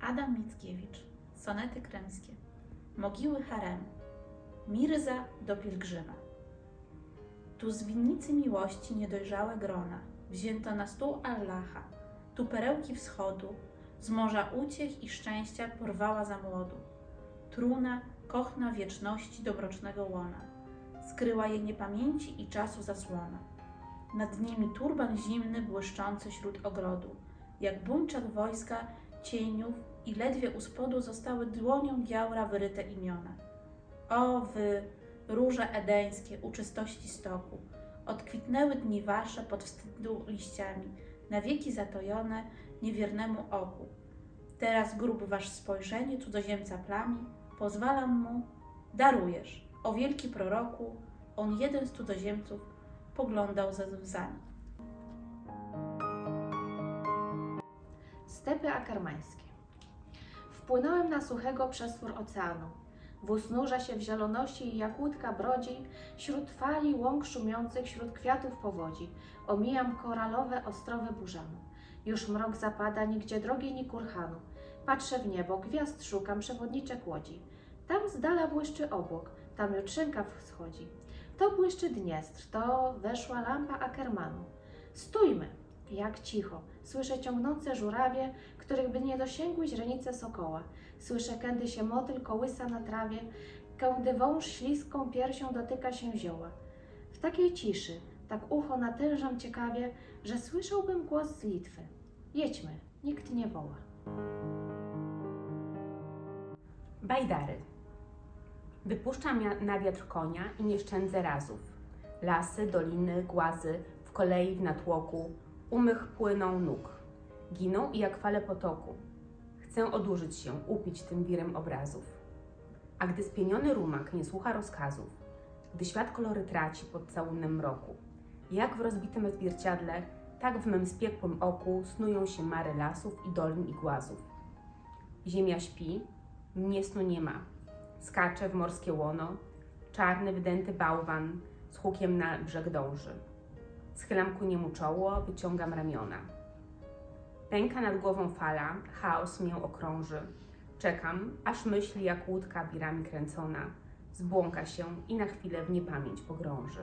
Adam Mickiewicz. Sonety kremskie. Mogiły haremu. Mirza do pielgrzyma. Tu z winnicy miłości niedojrzałe grona wzięto na stół Allaha. Tu perełki wschodu z morza uciech i szczęścia porwała za młodu. Truna, kochna wieczności dobrocznego łona. Skryła je niepamięci i czasu zasłona. Nad nimi turban zimny błyszczący śród ogrodu, jak buńczak wojska cieniów i ledwie u spodu zostały dłonią białra wyryte imiona. O wy, róże edeńskie, uczystości stoku, odkwitnęły dni wasze pod wstydu liściami, na wieki zatojone niewiernemu oku. Teraz grób wasz spojrzenie cudzoziemca plami, pozwalam mu, darujesz, o wielki proroku, on jeden z cudzoziemców poglądał ze łzami. Stepy akarmańskie. Wpłynąłem na suchego przestwór oceanu. Wóz nurza się w zieloności i jak łódka brodzi, wśród fali łąk szumiących, wśród kwiatów powodzi. Omijam koralowe ostrowy burzanu. Już mrok zapada, nigdzie drogi ni kurhanu. Patrzę w niebo, gwiazd szukam, przewodniczek łodzi. Tam z dala błyszczy obłok, tam jutrzynka wschodzi. To błyszczy Dniestr, to weszła lampa Ackermanu. Stójmy! Jak cicho. Słyszę ciągnące żurawie, których by nie dosięgły źrenice sokoła. Słyszę, kędy się motyl kołysa na trawie, kędy wąż śliską piersią dotyka się zioła. W takiej ciszy, tak ucho natężam ciekawie, że słyszałbym głos z Litwy. Jedźmy, nikt nie woła. Bajdary. Wypuszczam na wiatr konia i nie szczędzę razów. Lasy, doliny, głazy, w kolei, w natłoku, umych płyną nóg. Giną i jak fale potoku. Chcę odurzyć się, upić tym wirem obrazów. A gdy spieniony rumak nie słucha rozkazów, gdy świat kolory traci pod całunem mroku, jak w rozbitym zwierciadle, tak w mym spiekłym oku snują się mary lasów i dolin i głazów. Ziemia śpi, mnie snu nie ma. Skacze w morskie łono, czarny, wydęty bałwan z hukiem na brzeg dąży. Schylam ku niemu czoło, wyciągam ramiona. Pęka nad głową fala, chaos mię okrąży. Czekam, aż myśli jak łódka wirami kręcona, zbłąka się i na chwilę w niepamięć pogrąży.